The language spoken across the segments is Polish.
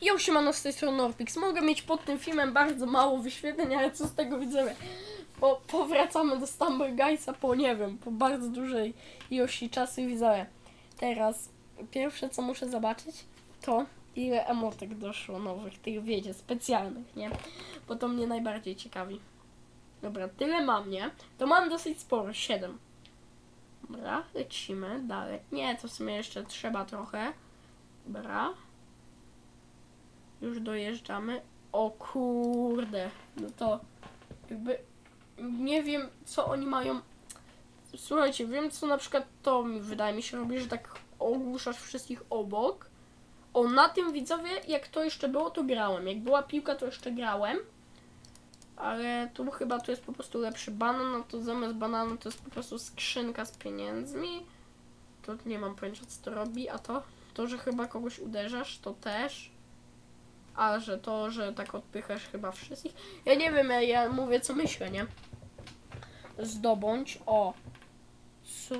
Jo, siemano, z tej strony Norpix. Mogę mieć pod tym filmem bardzo mało wyświetleń, ale co z tego widzowie? Bo powracamy do Stumble Guysa po, nie wiem, po bardzo dużej ilości czasu i widzowie. Teraz pierwsze, co muszę zobaczyć, to ile emotek doszło nowych, tych wiecie, specjalnych, nie? Bo to mnie najbardziej ciekawi. Dobra, tyle mam, nie? To mam dosyć sporo, 7. Dobra, lecimy dalej. Nie, to w sumie jeszcze trzeba trochę. Dobra. Już dojeżdżamy. O kurde. No to jakby nie wiem co oni mają. Słuchajcie, wiem co na przykład to mi wydaje mi się robi, że tak ogłuszasz wszystkich obok. O, na tym widzowie, jak to jeszcze było, to grałem. Jak była piłka, to jeszcze grałem. Ale tu chyba to jest po prostu lepszy banan, no to zamiast bananu to jest po prostu skrzynka z pieniędzmi. To nie mam pojęcia co to robi, a to? To, że chyba kogoś uderzasz, to też. A, że to, że tak odpychasz chyba wszystkich. Ja nie wiem, ja, ja mówię co myślę, nie? Zdobądź. O. Co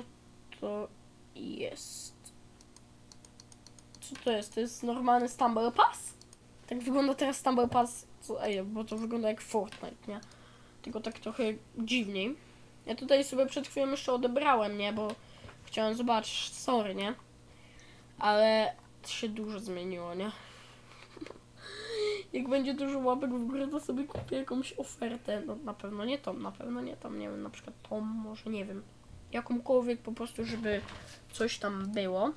to jest? Co to jest? To jest normalny Stumble Pass? Tak wygląda teraz Stumble Pass. Co, ej, bo to wygląda jak Fortnite, nie? Tylko tak trochę dziwniej. Ja tutaj sobie przed chwilą jeszcze odebrałem, nie? Bo chciałem zobaczyć, sorry, nie? Ale się dużo zmieniło, nie? Jak będzie dużo łapek w górę, to sobie kupię jakąś ofertę. No na pewno nie tą, na pewno nie tą, nie wiem, na przykład tą, może nie wiem. Jakąkolwiek po prostu, żeby coś tam było.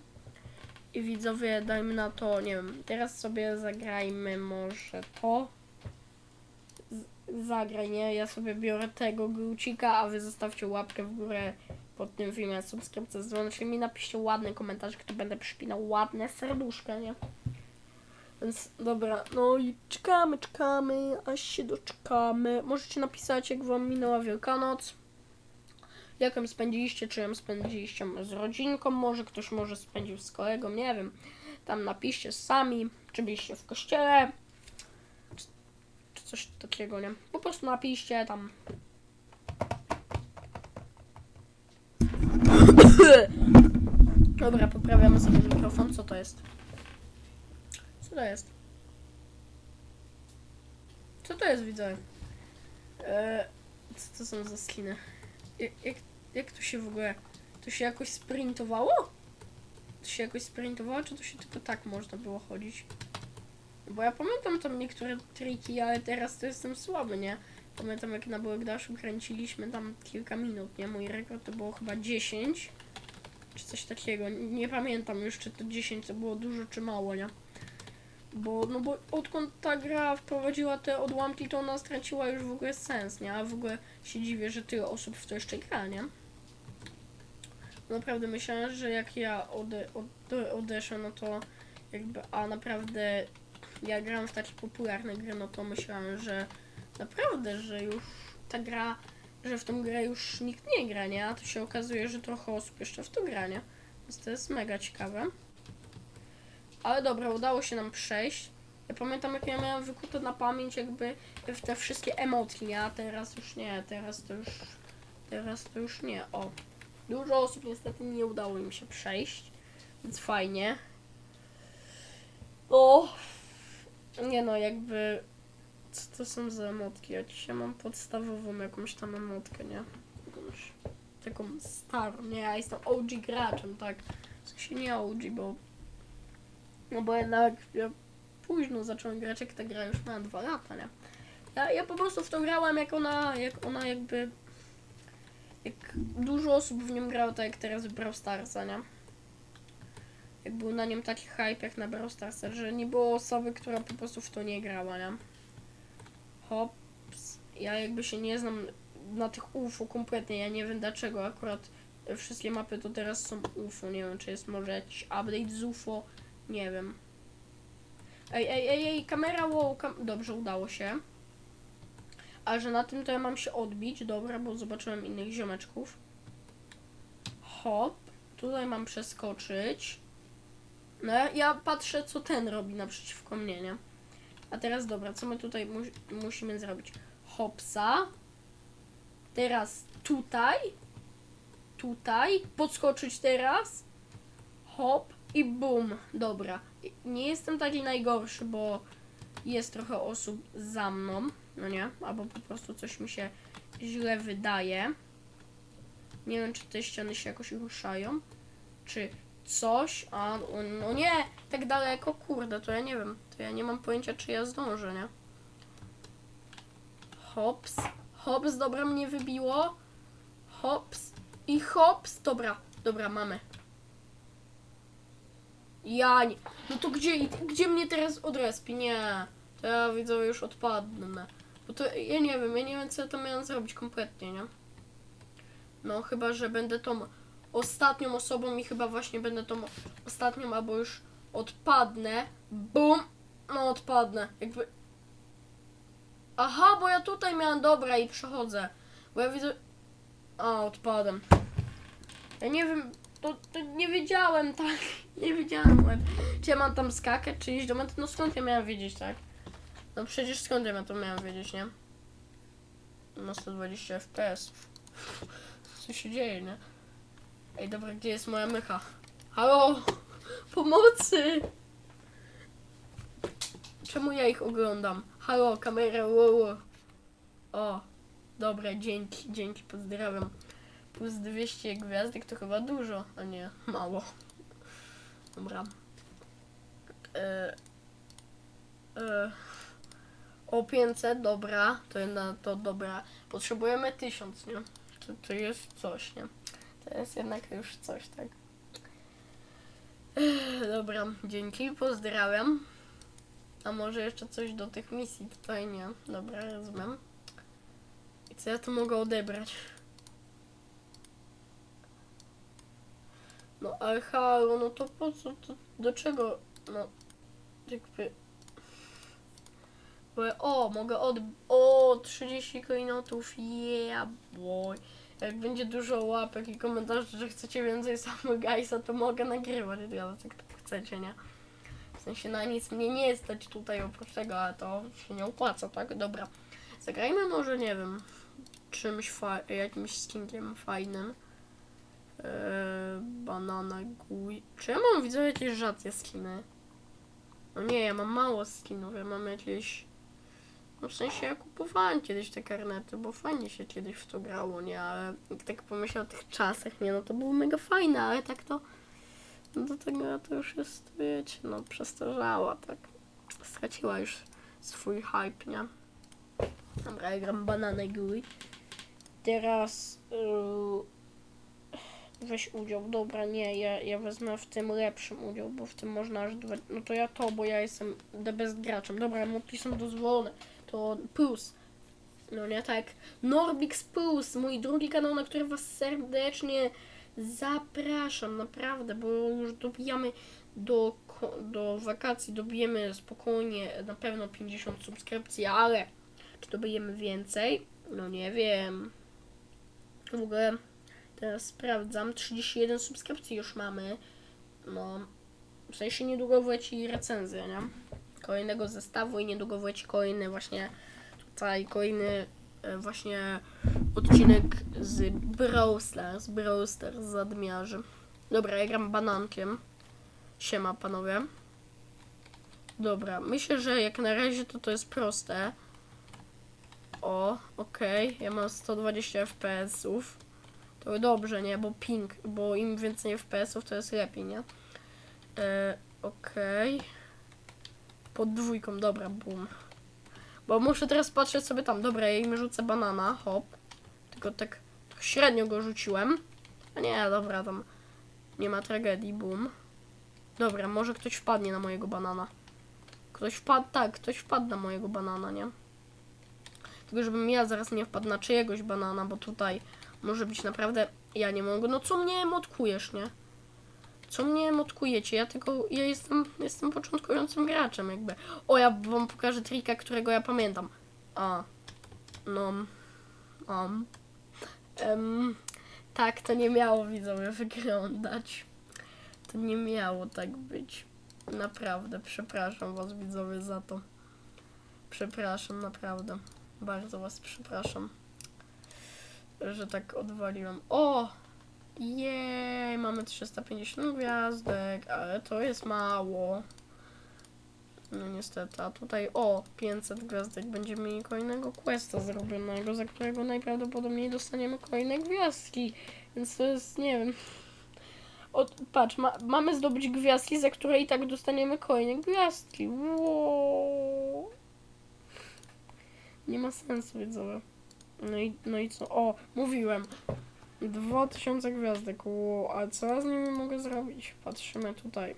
I widzowie, dajmy na to, nie wiem, teraz sobie zagrajmy może to. Z- Zagraj, nie? Ja sobie biorę tego grucika, a wy zostawcie łapkę w górę pod tym filmem, subskrypcję z dzwoneczkiem i napiszcie ładny komentarz, kto będę przypinał ładne serduszka, nie? Więc dobra, no i czekamy, czekamy, aż się doczekamy. Możecie napisać, jak wam minęła Wielkanoc. Jak ją spędziliście, czy ją spędziliście z rodzinką, może ktoś może spędził z kolegą, nie wiem. Tam napiszcie sami, czy byliście w kościele, czy, czy coś takiego, nie? Po prostu napiszcie tam. Dobra, poprawiamy sobie mikrofon, co to jest? Co to jest? Co to jest, widzę? Eee, co to są za skiny? Jak, jak, jak to się w ogóle... To się jakoś sprintowało? To się jakoś sprintowało, czy to się tylko tak można było chodzić? Bo ja pamiętam tam niektóre triki, ale teraz to jestem słaby, nie? Pamiętam jak na Bogdaszu kręciliśmy tam kilka minut, nie? Mój rekord to było chyba 10 czy coś takiego. Nie pamiętam już, czy to 10 to było dużo, czy mało, nie? Bo, no bo odkąd ta gra wprowadziła te odłamki, to ona straciła już w ogóle sens, nie? A w ogóle się dziwię, że tyle osób w to jeszcze gra, nie? Naprawdę myślałem, że jak ja ode, ode, odeszłem, no to jakby, a naprawdę ja gram w takie popularne gry, no to myślałem, że naprawdę, że już ta gra, że w tą grę już nikt nie gra, nie? A to się okazuje, że trochę osób jeszcze w to gra, nie? Więc to jest mega ciekawe. Ale dobra, udało się nam przejść. Ja pamiętam, jak ja miałem wykute na pamięć jakby te wszystkie nie? A teraz już nie, teraz to już, teraz to już nie. O, dużo osób niestety nie udało im się przejść, więc fajnie. O, nie no, jakby, co to są za emotki? Ja dzisiaj mam podstawową jakąś tam emotkę, nie? Jakąś taką starą, nie? Ja jestem OG graczem, tak? W sensie nie OG, bo no bo jednak ja późno zacząłem grać, jak ta gra już miała dwa lata, nie? Ja, ja po prostu w to grałem, jak ona, jak ona jakby... Jak dużo osób w nią grało, tak jak teraz w Brawl Starsa, nie? Jak był na nim taki hype jak na Brawl Starsa, że nie było osoby, która po prostu w to nie grała, nie? Hops. Ja jakby się nie znam na tych UFO kompletnie, ja nie wiem dlaczego akurat wszystkie mapy to teraz są UFO, nie wiem czy jest może jakiś update z UFO, nie wiem. Ej, ej, ej, ej, kamera, wow, kam dobrze, udało się. A że na tym to ja mam się odbić, dobra, bo zobaczyłem innych ziomeczków. Hop, tutaj mam przeskoczyć. No ja, patrzę, co ten robi naprzeciwko mnie, nie? A teraz dobra, co my tutaj mu musimy zrobić? Hopsa. Teraz tutaj. Tutaj. Podskoczyć teraz. Hop i bum. Dobra. nie jestem taki najgorszy, bo jest trochę osób za mną, no nie? Albo po prostu coś mi się źle wydaje. Nie wiem, czy te ściany się jakoś ruszają, czy coś, a no nie, tak daleko, kurde, to ja nie wiem, to ja nie mam pojęcia, czy ja zdążę, nie? Hops, hops, dobra, mnie wybiło. Hops i hops, dobra, dobra, mamy. Ja nie. No to gdzie, gdzie mnie teraz odrespi? Nie. To ja widzę już odpadnę. Bo to ja nie wiem, ja nie wiem co ja to miałem zrobić kompletnie, nie? No chyba, że będę tą ostatnią osobą i chyba właśnie będę tą ostatnią, albo już odpadnę. Bum! No odpadnę. Jakby... Aha, bo ja tutaj miałem dobra i przechodzę. Bo ja widzę... A, odpadłem. Ja nie wiem, to, to nie wiedziałem, tak? Nie wiedziałem. Czy ja mam tam skakać, czy iść do mety? No skąd ja miałem wiedzieć, tak? No przecież skąd ja to miałem wiedzieć, nie? No 120 FPS. Co się dzieje, nie? Ej, dobra, gdzie jest moja mycha? Halo! Pomocy! Czemu ja ich oglądam? Halo, kamera, wow. O, dobra, dzięki, dzięki, pozdrawiam. Plus 200 gwiazdek to chyba dużo, a nie mało. Dobra. E, e, o 500, dobra, to jedna, to dobra. Potrzebujemy 1000, nie? To, to jest coś, nie? To jest jednak już coś, tak? Ech, Dobra, dzięki, pozdrawiam. A może jeszcze coś do tych misji? Tutaj nie. Dobra, rozumiem. I co ja tu mogę odebrać? No ale halo, no to po co, to do czego, no, jakby... Bo, o, mogę od... O, 30 klejnotów, yeah, boy. Jak będzie dużo łapek i komentarzy, że chcecie więcej samego Guysa, to mogę nagrywać, ale tak to chcecie, nie? W sensie na nic mnie nie stać tutaj oprócz tego, ale to się nie opłaca, tak? Dobra. Zagrajmy może, nie wiem, czymś fa- jakimś skinkiem fajnym. Eee, banana guj. Czy ja mam widzę jakieś rzadkie skiny? No nie, ja mam mało skinów, ja mam jakieś... No w sensie ja kupowałem kiedyś te karnety, bo fajnie się kiedyś w to grało, nie? Ale jak tak pomyślę o tych czasach, nie? No to było mega fajne, ale tak to... No do tego to już jest, wiecie, no przestarzała, tak. Straciła już swój hype, nie? Dobra, ja gram banana guj. Teraz... Yy weź udział. Dobra, nie, ja, ja wezmę w tym lepszym udział, bo w tym można aż dwa... No to ja to, bo ja jestem the best graczem. Dobra, emotki są dozwolone. To plus. No nie tak. Norbix Plus, mój drugi kanał, na który was serdecznie zapraszam, naprawdę, bo już dobijamy do, do wakacji, dobijemy spokojnie na pewno 50 subskrypcji, ale czy dobijemy więcej? No nie wiem. W ogóle Teraz sprawdzam. 31 subskrypcji już mamy. No, w sensie niedługo wleci recenzja, nie? Kolejnego zestawu i niedługo wleci kolejny właśnie tutaj, kolejny e, właśnie odcinek z Brawl Stars, Brawl Stars zadmiarzy. Dobra, ja gram banankiem. Siema panowie. Dobra, myślę, że jak na razie to to jest proste. O, okej, ja mam 120 FPS-ów. To dobrze, nie? Bo ping, bo im więcej FPS-ów to jest lepiej, nie? E, Okej. Pod dwójką, dobra, boom. Bo muszę teraz patrzeć sobie tam. Dobra, ja im rzucę banana, hop. Tylko tak, tak średnio go rzuciłem. A nie, dobra, tam nie ma tragedii, boom. Dobra, może ktoś wpadnie na mojego banana. Ktoś wpadł, tak, ktoś wpadł na mojego banana, nie? Tylko żebym ja zaraz nie wpadł na czyjegoś banana, bo tutaj może być naprawdę... Ja nie mogę. No co mnie emotkujesz, nie? Co mnie emotkujecie? Ja tylko... Ja jestem, jestem początkującym graczem, jakby. O, ja wam pokażę trika, którego ja pamiętam. A. No. Um. Em, tak, to nie miało widzowie wyglądać. To nie miało tak być. Naprawdę, przepraszam was widzowie za to. Przepraszam, naprawdę. Bardzo was przepraszam że tak odwaliłem. O! Jej, mamy 350 gwiazdek, ale to jest mało. No niestety, a tutaj o 500 gwiazdek będziemy mieli kolejnego questa zrobionego, za którego najprawdopodobniej dostaniemy kolejne gwiazdki. Więc to jest, nie wiem. O, patrz, ma, mamy zdobyć gwiazdki, za które i tak dostaniemy kolejne gwiazdki. Wow. Nie ma sensu, widzowie. No i, no i co? O, mówiłem. 2000 gwiazdek. Wow, a co ja z nimi mogę zrobić? Patrzymy tutaj.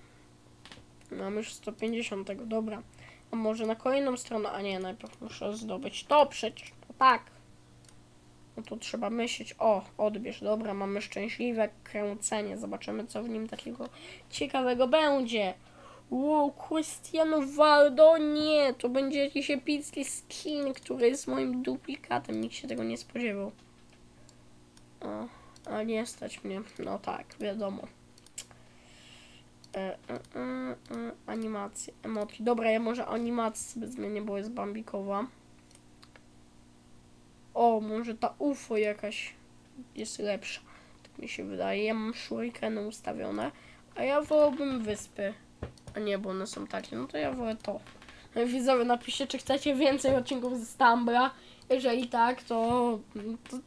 Mam już 150, dobra. A może na kolejną stronę? A nie, najpierw muszę zdobyć to przecież. To tak. No to trzeba myśleć. O, odbierz. Dobra, mamy szczęśliwe kręcenie. Zobaczymy, co w nim takiego ciekawego będzie. Wow, Cristiano Waldo, nie, to będzie jakiś epicki skin, który jest moim duplikatem. Nikt się tego nie spodziewał. O, a nie stać mnie. No tak, wiadomo. E, e, e, e, animacje, emotki. Dobra, ja może animację sobie zmienię, bo jest bambikowa. O, może ta UFO jakaś jest lepsza. Tak mi się wydaje. Ja mam shurikeny ustawione, a ja wolałbym wyspy. A nie, bo one są takie. No to ja wolę to. No widzowie, napiszcie, czy chcecie więcej odcinków ze Stambra. Jeżeli tak, to, to,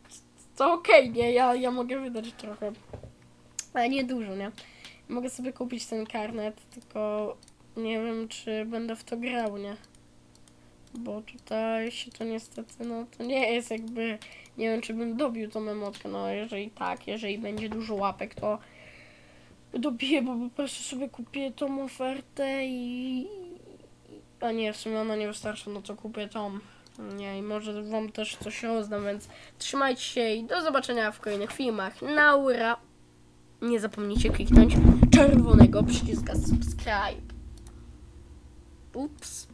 to okej, nie? Ja, ja mogę wydać trochę. Ale nie dużo, nie? Mogę sobie kupić ten karnet, tylko nie wiem, czy będę w to grał, nie? Bo tutaj się to niestety, no to nie jest jakby, nie wiem, czy bym dobił tą emotkę, no jeżeli tak, jeżeli będzie dużo łapek, to dobiję, bo po prostu sobie kupię tą ofertę i... A nie, w sumie ona nie wystarczy, no to kupię tą. Nie, i może wam też coś rozdam, więc trzymajcie się i do zobaczenia w kolejnych filmach. Naura! Nie zapomnijcie kliknąć czerwonego przyciska subscribe. Ups.